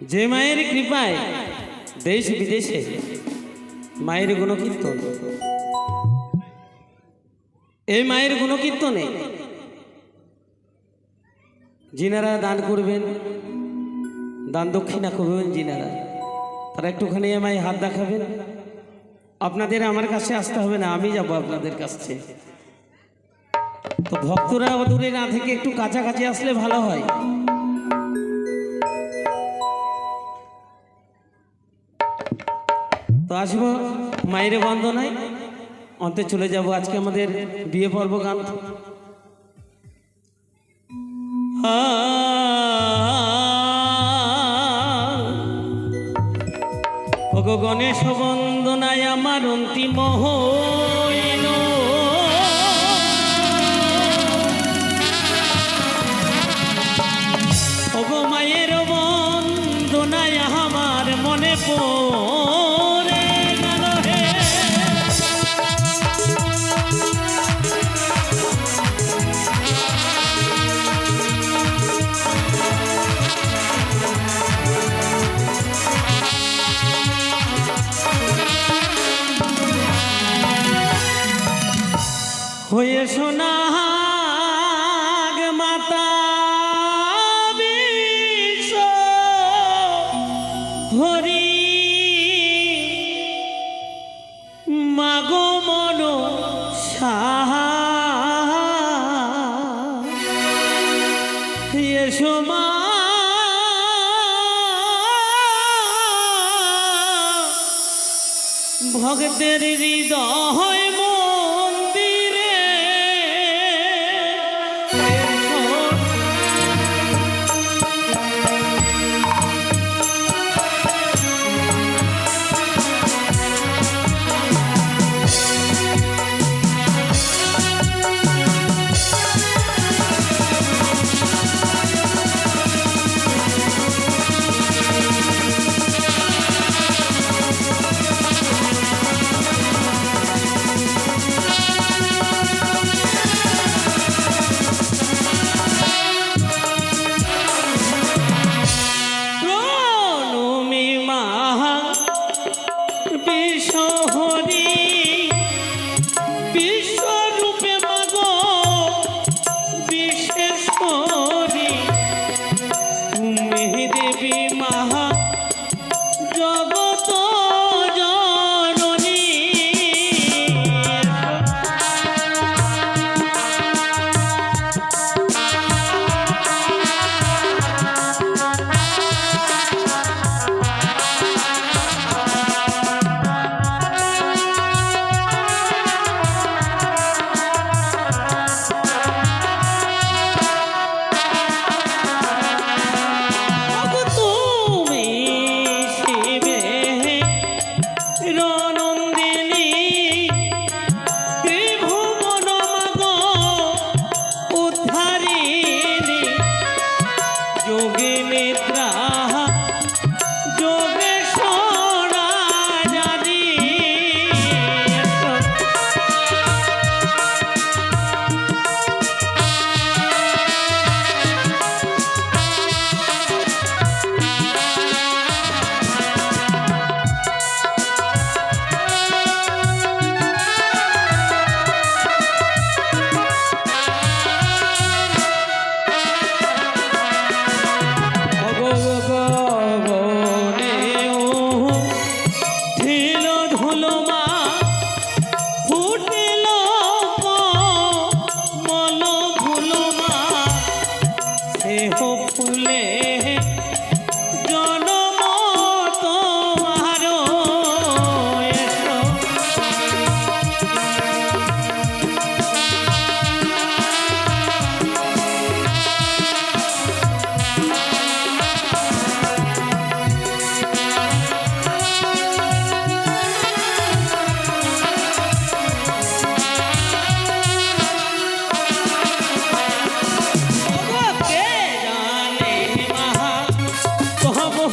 যে মায়ের কৃপায় দেশ বিদেশে মায়ের গুণকীর্তন। এই মায়ের গুণকীর্তনে যিনারা দান করবেন, দান দক্ষিণা করবেন যিনারা তারা একটুখানি আমায় হাত দেখাবেন। আপনাদের আমার কাছে আসতে হবে না, আমি যাব আপনাদের কাছে তো ভক্তরা দূরে না থেকে একটু কাছাকাছি আসলে ভালো হয়। আসব, মায়ের নাই অন্তে চলে যাব আজকে আমাদের বিয়ে পর্ব গান। গণেশ বন্দনায় আমার অন্তিম হইল। মাগো মন সাহা। এসো মা। ভক্তের হৃদয়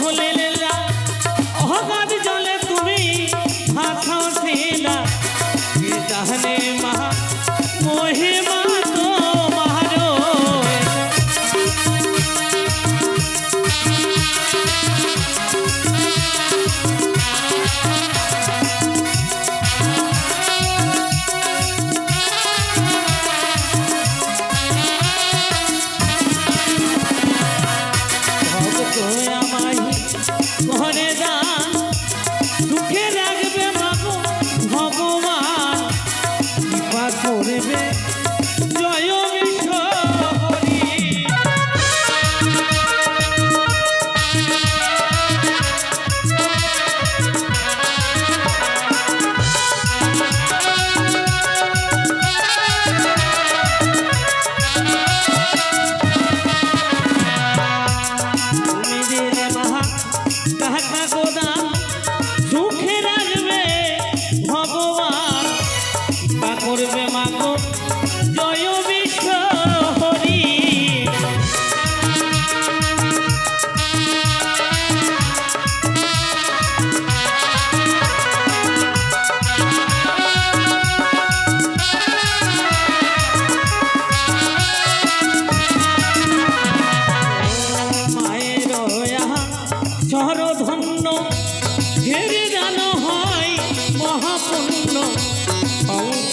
ভুলিলা অহগাদ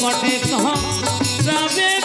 সংকটে কহ রাবে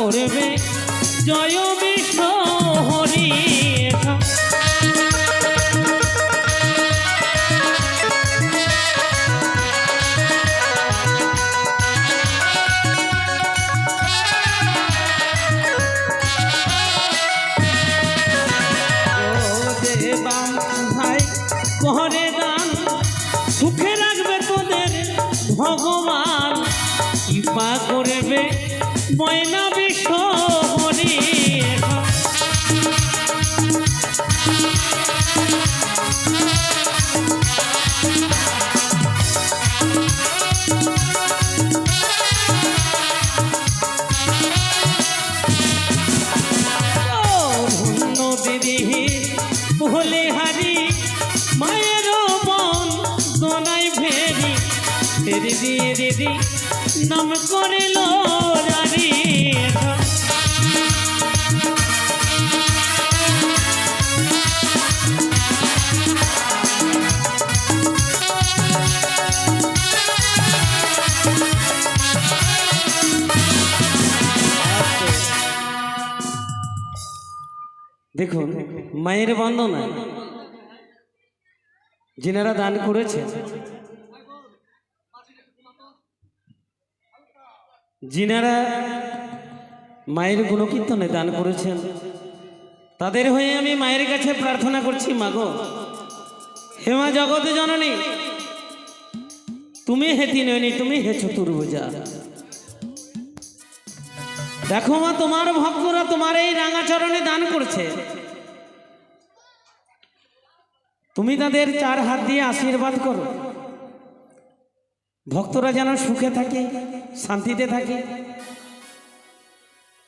করবে। জয় দিদি দিদি নাম করিল দেখুন মায়ের বন্দনা যিনারা দান করেছে যিনারা মায়ের গুণকীর্তনে দান করেছেন। তাদের হয়ে আমি মায়ের কাছে প্রার্থনা করছি মাগো হেমা জগৎ জননী, তুমি হেতি নয়নি, তুমি হে চতুর্ভুজা। দেখো মা, তোমার ভক্তরা তোমার এই রাঙাচরণে দান করছে। তুমি তাদের চার হাত দিয়ে আশীর্বাদ করো। ভক্তরা যেন সুখে থাকে। শান্তিতে থাকি।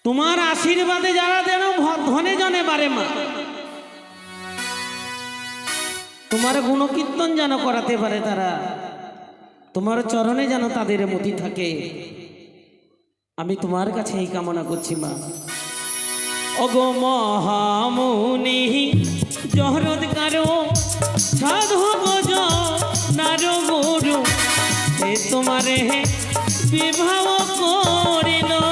তোমার আশীর্বাদে যারা যেন ধনে জনে বারে মা। তোমার গুণকীর্তন যেন করাতে পারে তারা। তোমার চরণে যেন তাদের মতি থাকে। আমি তোমার কাছে এই কামনা করছি মা। অগো মহামুনি জহরদ কারও। সাধু গজ নার গুরু তোমারে হে বিভাব করিলা।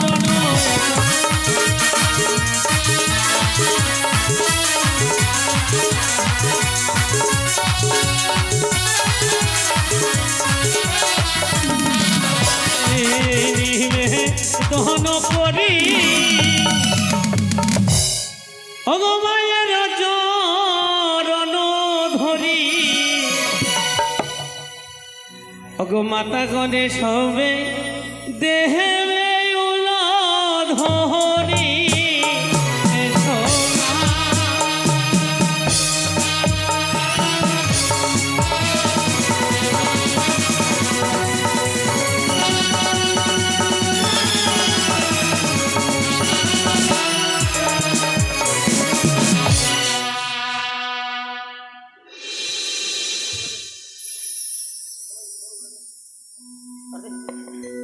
করি। অগমায়ের চরণ ধরি। অগমাতা গণে সবে দেহে